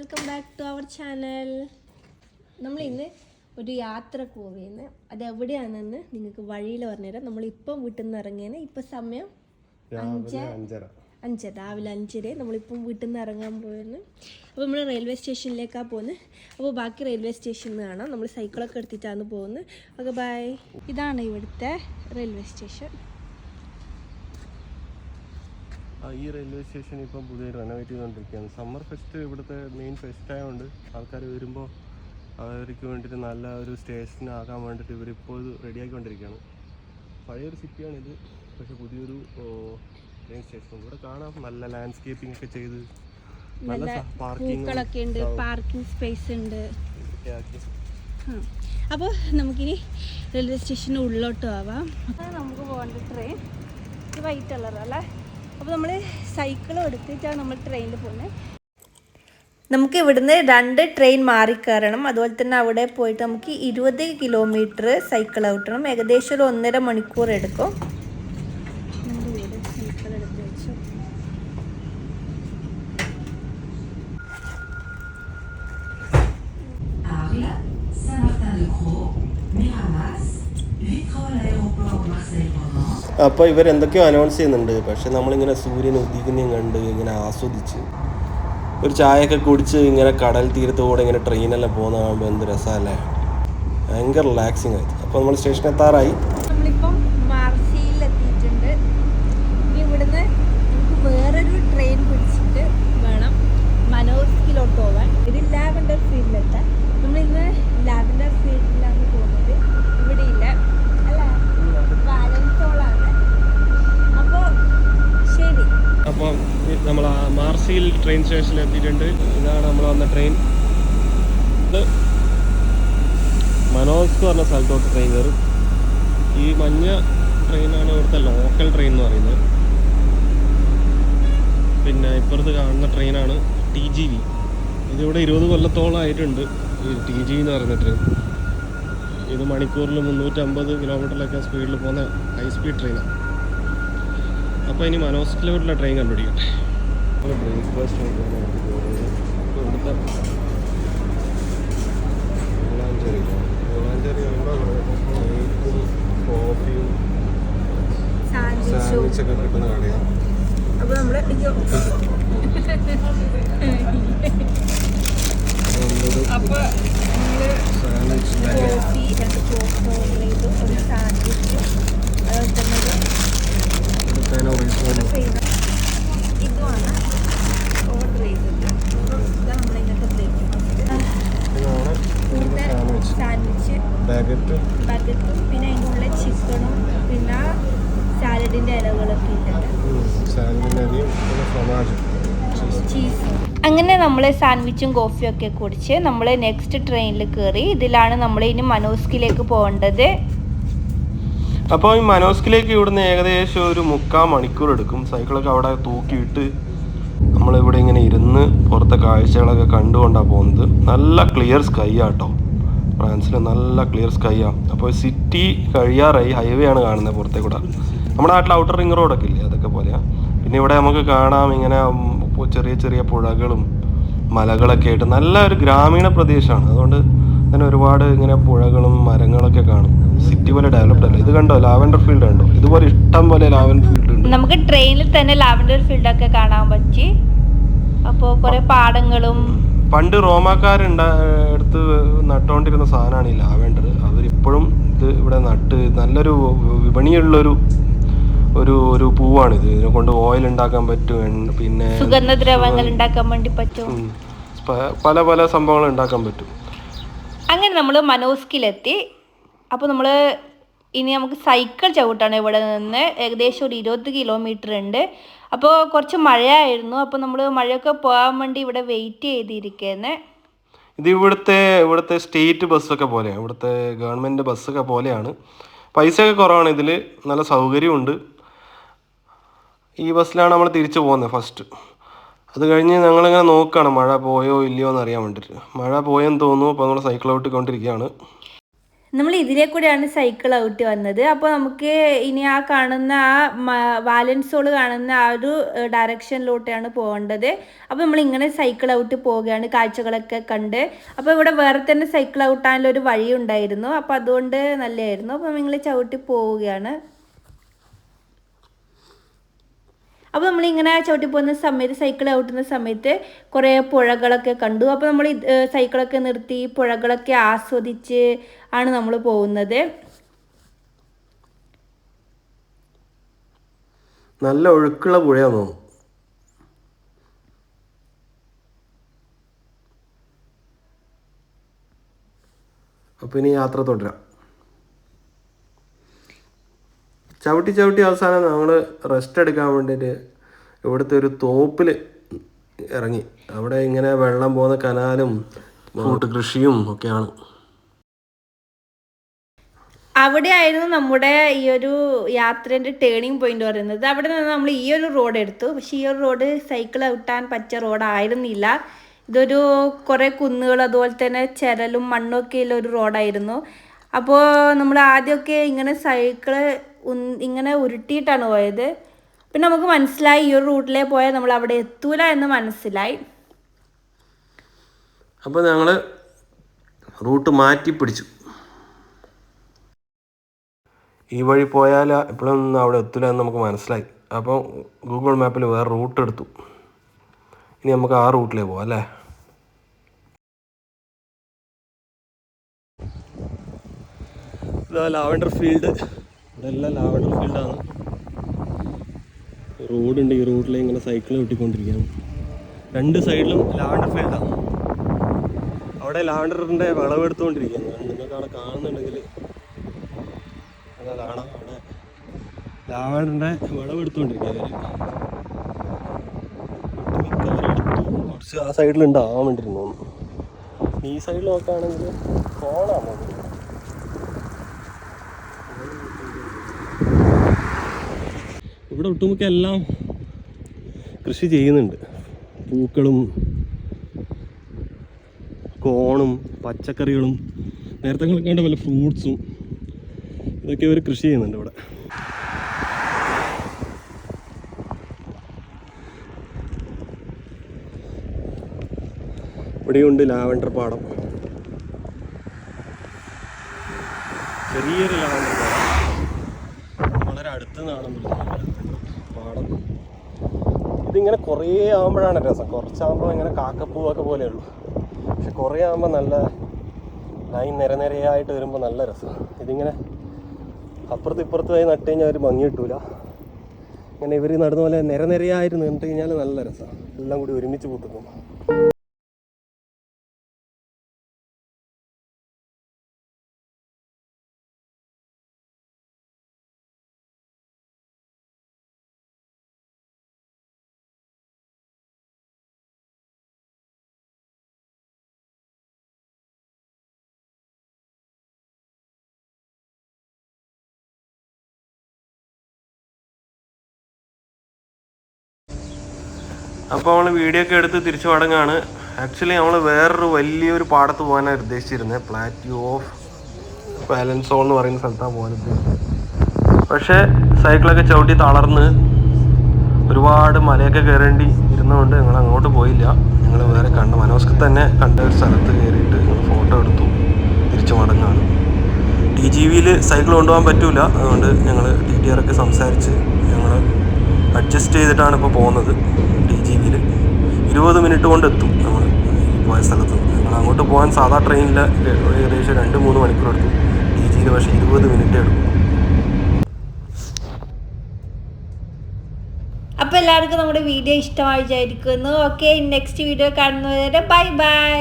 Welcome back to our channel. നമ്മൾ ഇന്ന് ഒരു യാത്ര പോവുകയെന്ന് അത് എവിടെയാണെന്ന് നിങ്ങൾക്ക് വഴിയിൽ പറഞ്ഞുതരാം. നമ്മളിപ്പം വീട്ടിൽ നിന്ന് ഇറങ്ങിയെന്ന് ഇപ്പം സമയം അഞ്ച് അഞ്ചര. അഞ്ചര രാവിലെ അഞ്ചര. നമ്മളിപ്പം വീട്ടിൽ നിന്ന് ഇറങ്ങാൻ പോയെന്ന് അപ്പോൾ നമ്മൾ റെയിൽവേ സ്റ്റേഷനിലേക്കാണ് പോകുന്നത് അപ്പോൾ ബാക്കി റെയിൽവേ സ്റ്റേഷനിൽ നിന്ന് കാണാം. നമ്മൾ സൈക്കിളൊക്കെ എടുത്തിട്ടാണ് പോകുന്നത് ഓക്കെ ബൈ. ഇതാണ് ഇവിടുത്തെ റെയിൽവേ സ്റ്റേഷൻ. ഈ റെയിൽവേ സ്റ്റേഷൻ ഇപ്പം പുതിയ റെനോവേറ്റ് ചെയ്തുകൊണ്ടിരിക്കുകയാണ്. സമ്മർ ഫെസ്റ്റ് ഇവിടുത്തെ മെയിൻ ഫെസ്റ്റ് ആയതുകൊണ്ട് ആൾക്കാർ വരുമ്പോൾ അവർക്ക് വേണ്ടിയിട്ട് നല്ല ഒരു സ്റ്റേഷൻ ആകാൻ വേണ്ടിയിട്ട് ഇവരിപ്പോൾ ഇത് റെഡിയാക്കിക്കൊണ്ടിരിക്കുകയാണ് പഴയൊരു സിറ്റിയാണിത് പക്ഷെ പുതിയൊരു ട്രെയിൻ സ്റ്റേഷൻ ഇവിടെ കാണാം. നല്ല ലാൻഡ്സ്കേപ്പിംഗ് ഒക്കെ ചെയ്ത് നല്ല പൂക്കളൊക്കെ ഉണ്ട്. പാർക്കിംഗ് സ്പേസ് ഉണ്ട് അപ്പോൾ നമുക്കിനി റെയിൽവേ സ്റ്റേഷന് ഉള്ളോട്ട് ആവാം. നമുക്ക് പോകേണ്ട ട്രെയിൻ ഇത് വൈറ്റ് കളറല്ലേ അപ്പോൾ നമ്മൾ സൈക്കിൾ എടുത്തിട്ടാണ് നമ്മൾ ട്രെയിനിൽ പോകുന്നത് നമുക്ക് ഇവിടുന്ന് രണ്ട് ട്രെയിൻ മാറിക്കയറണം അതുപോലെ തന്നെ അവിടെ പോയിട്ട് നമുക്ക് ഇരുപത് കിലോമീറ്റർ സൈക്കിൾ ഔട്ടണം ഏകദേശം ഒരു ഒന്നര മണിക്കൂർ എടുക്കും. അപ്പോൾ ഇവരെന്തൊക്കെയോ അനൗൺസ് ചെയ്യുന്നുണ്ട്. പക്ഷെ നമ്മളിങ്ങനെ സൂര്യൻ ഉദിക്കുന്നതും കണ്ട് ഇങ്ങനെ ആസ്വദിച്ച് ഒരു ചായയൊക്കെ കുടിച്ച് ഇങ്ങനെ കടൽ തീരത്തോടെ ഇങ്ങനെ ട്രെയിനെല്ലാം പോകുന്ന കാണുമ്പോൾ എന്ത് രസമല്ലേ ഭയങ്കര റിലാക്സിങ് ആയിട്ട് അപ്പോൾ നമ്മൾ സ്റ്റേഷൻ എത്താറായി നമ്മളിപ്പം മാർസിയിൽ എത്തിയിട്ടുണ്ട് ഇനി ഇവിടുന്ന് നമുക്ക് വേറൊരു ട്രെയിൻ പിടിച്ചിട്ട് വേണം മനോസ്കിലോട്ട് പോവാൻ ഇത് ലാവൻഡർ ഫീൽഡിലെത്താൻ നമ്മളിന്ന് ലാവൻഡർ ഫീൽഡിലാണ് പോകുന്നത് ഇവിടെ ഇല്ല അല്ല വാലൻസോളാണ് അപ്പോൾ ശരി അപ്പോൾ നമ്മൾ മാർസിയിൽ ട്രെയിൻ സ്റ്റേഷനിൽ എത്തിയിട്ടുണ്ട്. ഇതാണ് നമ്മൾ വന്ന ട്രെയിൻ ഇത് മനോസ് എന്ന് പറഞ്ഞ സ്ഥലത്തോട്ട് ട്രെയിൻ കയറും. ഈ മഞ്ഞ ട്രെയിനാണ് ഇവിടുത്തെ ലോക്കൽ ട്രെയിൻ എന്ന് പറയുന്നത്. പിന്നെ ഇപ്പുറത്ത് കാണുന്ന ട്രെയിനാണ് ടി ജി വി ഇതിവിടെ ഇരുപത് കൊല്ലത്തോളമായിട്ടുണ്ട് ഈ ടി ജി എന്ന് പറയുന്ന ട്രെയിൻ ഇത് മണിക്കൂറിൽ മുന്നൂറ്റമ്പത് കിലോമീറ്ററിലൊക്കെ സ്പീഡിൽ പോകുന്ന ഹൈ സ്പീഡ് ട്രെയിനാണ് അപ്പോൾ ഇനി മനോസ്കിലോട്ടുള്ള ട്രെയിൻ കണ്ടുപിടിക്കട്ടെ. ബ്രേക്ക്ഫാസ്റ്റ് ഇവിടുത്തെ വളാഞ്ചേരി വളാഞ്ചേരി കോഫിയും സാൻഡ്വിച്ചും സാൻഡ്വിച്ചൊക്കെ കിട്ടുന്ന കടയാണ് അപ്പോൾ നമ്മൾ അയ്യോ അപ്പോൾ സാൻഡ്വിച്ച് കോഫി രണ്ട് കോഫി ഓർഡർ ചെയ്തു ഒരു സാൻഡ്വിച്ച് അതുപോലെ തന്നെ ഒരു ചെയ്യുന്നത് ഇതുമാണ് ഓർഡർ ചെയ്തത് അപ്പം ഇതാണ് നമ്മൾ ഇന്നത്തെ ബ്രേക്ക്ഫാസ്റ്റ് ഇതാണ് ഇന്നത്തെ സാൻഡ്വിച്ച് സാൻഡ്വിച്ച് ബാഗറ്റ് ബഗറ്റും പിന്നെ അതിന്റെ ഉള്ളിൽ ചിക്കനും പിന്നെ സാലഡിന്റെ ഇലകളൊക്കെ ഇട്ടിട്ട് സാൻഡ്വിച്ചിന്റെ അരിയും പിന്നെ ഫ്രൊമാജ് ചീസ് ചീസ് അങ്ങനെ നമ്മൾ സാൻഡ്വിച്ചും കോഫിയും ഒക്കെ കുടിച്ച് നമ്മൾ നെക്സ്റ്റ് ട്രെയിനിൽ കയറി ഇതിലാണ് നമ്മൾ ഇനി മനോസ്കിലേക്ക് പോകേണ്ടത്. അപ്പോൾ ഈ മനോസ്കിലേക്ക് ഇവിടുന്ന് ഏകദേശം ഒരു മുക്കാൽ മണിക്കൂർ എടുക്കും. സൈക്കിളൊക്കെ അവിടെ തൂക്കിയിട്ട് നമ്മളിവിടെ ഇങ്ങനെ ഇരുന്ന് പുറത്തെ കാഴ്ചകളൊക്കെ കണ്ടുകൊണ്ടാണ് പോകുന്നത്. നല്ല ക്ലിയർ സ്കൈ ആട്ടോ. ഫ്രാൻസിൽ നല്ല ക്ലിയർ സ്കൈ ആ. അപ്പോൾ സിറ്റി കഴിയാറായി. ഹൈവേ ആണ് കാണുന്നത് പുറത്തെ കൂടെ നമ്മുടെ നാട്ടിൽ ഔട്ടർ റിംഗ് റോഡൊക്കെ ഇല്ലേ? അതൊക്കെ പോലെയാണ് പിന്നെ ഇവിടെ നമുക്ക് കാണാം ഇങ്ങനെ ചെറിയ ചെറിയ പുഴകളും മലകളൊക്കെ ആയിട്ട് നല്ല ഒരു ഗ്രാമീണ പ്രദേശമാണ്. അതുകൊണ്ട് തന്നെ ഒരുപാട് ഇങ്ങനെ പുഴകളും മരങ്ങളൊക്കെ കാണും. സിറ്റി പോലെ ഡെവലപ്ഡ് അല്ല. ഇത് കണ്ടോ? ലാവൻഡർ ഫീൽഡ് കണ്ടോ? ഇതുപോലെ ഇഷ്ടം പോലെ ലാവൻഡർ ഫീൽഡ് ഉണ്ട്. നമുക്ക് ട്രെയിനിൽ തന്നെ ലാവൻഡർ ഫീൽഡ് ഒക്കെ കാണാൻ പറ്റി. അപ്പോൾ കുറെ പാടങ്ങളും പണ്ട് റോമാക്കാരുണ്ട എടുത്ത് നട്ടുകൊണ്ടിരുന്ന സാധനമാണ് ഈ ലാവൻഡർ. അവരിപ്പോഴും ഇത് ഇവിടെ നട്ട് നല്ലൊരു വിപണിയുള്ളൊരു ഒരു ഒരു പൂവാണ് ഇത്. ഇതിനെ കൊണ്ട് ഓയിൽ ഉണ്ടാക്കാൻ പറ്റും പിന്നെ സുഗന്ധദ്രവങ്ങൾ ഉണ്ടാക്കാൻ വേണ്ടി പറ്റും. പല പല സംഭവങ്ങൾ ഉണ്ടാക്കാൻ പറ്റും. അങ്ങനെ നമ്മൾ മനോസ്കിലെത്തി. അപ്പോൾ നമ്മൾ ഇനി നമുക്ക് സൈക്കിൾ ചവിട്ടാണ് ഇവിടെ നിന്ന്. ഏകദേശം ഒരു ഇരുപത് കിലോമീറ്റർ ഉണ്ട്. അപ്പോൾ കുറച്ച് മഴയായിരുന്നു. അപ്പോൾ നമ്മൾ മഴയൊക്കെ പോകാൻ വേണ്ടി ഇവിടെ വെയിറ്റ് ചെയ്തിരിക്കുന്നത് ഇത് ഇവിടുത്തെ ഇവിടുത്തെ സ്റ്റേറ്റ് ബസ്സൊക്കെ പോലെയാണ്. ഇവിടുത്തെ ഗവൺമെന്റ് ബസ്സൊക്കെ പോലെയാണ്. പൈസയൊക്കെ കുറവാണ് ഇതിൽ നല്ല സൗകര്യമുണ്ട് ഈ ബസ്സിലാണ് നമ്മൾ തിരിച്ചു പോകുന്നത് ഫസ്റ്റ് അത് കഴിഞ്ഞ് ഞങ്ങളിങ്ങനെ നോക്കുകയാണ് മഴ പോയോ ഇല്ലയോ എന്ന് അറിയാൻ വേണ്ടിയിട്ട്. മഴ പോയെന്ന് തോന്നുന്നു അപ്പോൾ നമ്മൾ സൈക്കിൾ ഔട്ട് ഔട്ടിക്കൊണ്ടിരിക്കുകയാണ് നമ്മൾ ഇതിലെ കൂടെയാണ് സൈക്കിൾ ഔട്ട് വന്നത്. അപ്പോൾ നമുക്ക് ഇനി ആ കാണുന്ന ആ വാലൻസോൾ കാണുന്ന ആ ഒരു ഡയറക്ഷനിലോട്ടാണ് പോകേണ്ടത്. അപ്പോൾ നമ്മൾ ഇങ്ങനെ സൈക്കിൾ ഔട്ട് പോവുകയാണ് കാഴ്ചകളൊക്കെ കണ്ട്. അപ്പോൾ ഇവിടെ വേറെ തന്നെ സൈക്കിൾ ഔട്ടാനുള്ള ഒരു വഴി ഉണ്ടായിരുന്നു അപ്പോൾ അതുകൊണ്ട് നല്ലതായിരുന്നു. അപ്പോൾ നിങ്ങൾ ചവിട്ടി പോവുകയാണ്. അപ്പോൾ നമ്മളിങ്ങനെ ചവിട്ടി പോകുന്ന സമയത്ത് സൈക്കിൾ ഔട്ടുന്ന സമയത്ത് കുറേ പുഴകളൊക്കെ കണ്ടു. അപ്പോൾ നമ്മൾ സൈക്കിളൊക്കെ നിർത്തി പുഴകളൊക്കെ ആസ്വദിച്ച് ആണ് നമ്മൾ പോകുന്നത്. നല്ല ഒഴുക്കുള്ള പുഴയാണോ അപ്പോൾ ഇനി യാത്ര തുടരാം. ചവിട്ടി ചവിട്ടി അവസാനം നമ്മൾ റെസ്റ്റ് എടുക്കാൻ വേണ്ടിയിട്ട് ഇവിടുത്തെ ഒരു തോപ്പിൽ ഇറങ്ങി. അവിടെ ഇങ്ങനെ വെള്ളം പോകുന്ന കനാലും ഫ്രൂട്ട് കൃഷിയും ഒക്കെയാണ്. അവിടെയായിരുന്നു നമ്മുടെ ഈ ഒരു യാത്രേന്റെ ടേണിംഗ് പോയിന്റ് പറയുന്നത്. അവിടെ നിന്ന് നമ്മൾ ഈ ഒരു റോഡ് എടുത്തു. പക്ഷേ ഈ ഒരു റോഡ് സൈക്കിൾ ഔട്ടാൻ പറ്റിയ റോഡായിരുന്നില്ല ഇതൊരു കുറേ കുന്നുകൾ അതുപോലെ തന്നെ ചരലും മണ്ണും ഒക്കെ ഉള്ള ഒരു റോഡായിരുന്നു അപ്പോൾ നമ്മൾ ആദ്യമൊക്കെ ഇങ്ങനെ സൈക്കിൾ ഇങ്ങനെ ഉരുട്ടിയിട്ടാണ് പോയത്. പിന്നെ നമുക്ക് മനസ്സിലായി ഈ ഒരു റൂട്ടിലേ പോയാൽ നമ്മൾ അവിടെ എത്തൂല എന്ന് മനസ്സിലായി. അപ്പോൾ ഞങ്ങൾ റൂട്ട് മാറ്റി പിടിച്ചു. ഈ വഴി പോയാൽ എപ്പോഴൊന്നും അവിടെ എത്തില്ല എന്ന് നമുക്ക് മനസ്സിലായി. അപ്പോൾ ഗൂഗിൾ മാപ്പിൽ വേറെ റൂട്ട് എടുത്തു. ഇനി നമുക്ക് ആ റൂട്ടിലേ പോവാം അല്ലേ? ഇതാ ലാവൻഡർ ഫീൽഡ്. ഇവിടെ ലാവൻഡർ ഫീൽഡാണ്. റോഡുണ്ട് ഈ റോഡിൽ ഇങ്ങനെ സൈക്കിൾ കിട്ടിക്കൊണ്ടിരിക്കുകയാണ് രണ്ട് സൈഡിലും ലാവണ്ടർ ഫീൽഡാണ്. അവിടെ ലാവണ്ടറിന്റെ വിളവെടുത്തുകൊണ്ടിരിക്കുകയാണ് നിങ്ങൾക്ക് അവിടെ കാണുന്നുണ്ടെങ്കിൽ അതാണ് അവിടെ ലാവണ്ടറിന്റെ വിളവെടുത്തുകൊണ്ടിരിക്കുക ആ സൈഡിലുണ്ടാവാൻ വേണ്ടിയിരുന്നു ഈ സൈഡിൽ നോക്കുകയാണെങ്കിൽ കോണാണ് ഇവിടെ ഒട്ടുമുക്ക എല്ലാം കൃഷി ചെയ്യുന്നുണ്ട്. പൂക്കളും കോണും പച്ചക്കറികളും നേരത്തെ കണ്ട വല്ല ഫ്രൂട്ട്സും ഇതൊക്കെ ഇവർ കൃഷി ചെയ്യുന്നുണ്ട് ഇവിടെ. ഇവിടെയുണ്ട് ലാവൻഡർ പാടം. ചെറിയൊരു ലാവൻഡർ പാടം. അടുത്ത് നിന്നാണ് പാടം. ഇതിങ്ങനെ കുറേ ആകുമ്പോഴാണ് രസം. കുറച്ചാകുമ്പോൾ ഇങ്ങനെ കാക്കപ്പൂവൊക്കെ പോലെ പോലെയുള്ളൂ. പക്ഷെ കുറേ ആകുമ്പോൾ നല്ല ലൈൻ നിരനിരയായിട്ട് വരുമ്പോൾ നല്ല രസമാണ് ഇതിങ്ങനെ അപ്പുറത്ത് ഇപ്പുറത്തുമായി നട്ടു നട്ട് കഴിഞ്ഞാൽ ഒരു ഭംഗി കിട്ടൂല. ഇങ്ങനെ ഇവർ നടുന്ന പോലെ നിരനിരയായിട്ട് നിന്നിട്ട് കഴിഞ്ഞാൽ നല്ല രസമാണ് എല്ലാം കൂടി ഒരുമിച്ച് പൂത്തുക്കും അപ്പോൾ നമ്മൾ വീഡിയോ ഒക്കെ എടുത്ത് തിരിച്ചു മടങ്ങാണ്. ആക്ച്വലി നമ്മൾ വേറൊരു വലിയൊരു പാടത്ത് പോകാനാണ് ഉദ്ദേശിച്ചിരുന്നത് പ്ലാറ്റ്യൂ ഓഫ് ബാലൻസോൾ എന്ന് പറയുന്ന സ്ഥലത്താണ് പോകാൻ ഉദ്ദേശിച്ചത്. പക്ഷേ സൈക്കിളൊക്കെ ചവിട്ടി തളർന്ന് ഒരുപാട് മലയൊക്കെ കയറേണ്ടി ഇരുന്നുകൊണ്ട് ഞങ്ങൾ അങ്ങോട്ട് പോയില്ല. ഞങ്ങൾ വേറെ കണ്ട മനോസ്ക്ക് തന്നെ കണ്ട ഒരു സ്ഥലത്ത് കയറിയിട്ട് ഞങ്ങൾ ഫോട്ടോ എടുത്തു. തിരിച്ചു മടങ്ങാണ്. ടി ജി വിയിൽ സൈക്കിൾ കൊണ്ടുപോകാൻ പറ്റൂല. അതുകൊണ്ട് ഞങ്ങൾ ടി ടി ആറൊക്കെ സംസാരിച്ച് ഞങ്ങൾ അഡ്ജസ്റ്റ് ചെയ്തിട്ടാണ് ഇപ്പോൾ പോകുന്നത്. ടി ജി വിയിൽ ഇരുപത് മിനിറ്റ് കൊണ്ട് എത്തും നമ്മൾ പോയ സ്ഥലത്ത്. നമ്മൾ അങ്ങോട്ട് പോകാൻ സാധാ ട്രെയിനിൽ ഏകദേശം രണ്ട് മൂന്ന് മണിക്കൂർ എടുത്തു ഡി ജിയിൽ പക്ഷേ ഇരുപത് മിനിറ്റ് എടുക്കും. അപ്പോൾ എല്ലാവർക്കും നമ്മുടെ വീഡിയോ ഇഷ്ടമായി വിചാരിക്കുന്നു. ഓക്കെ നെക്സ്റ്റ് വീഡിയോ കാണുന്നവരെ ബൈ ബൈ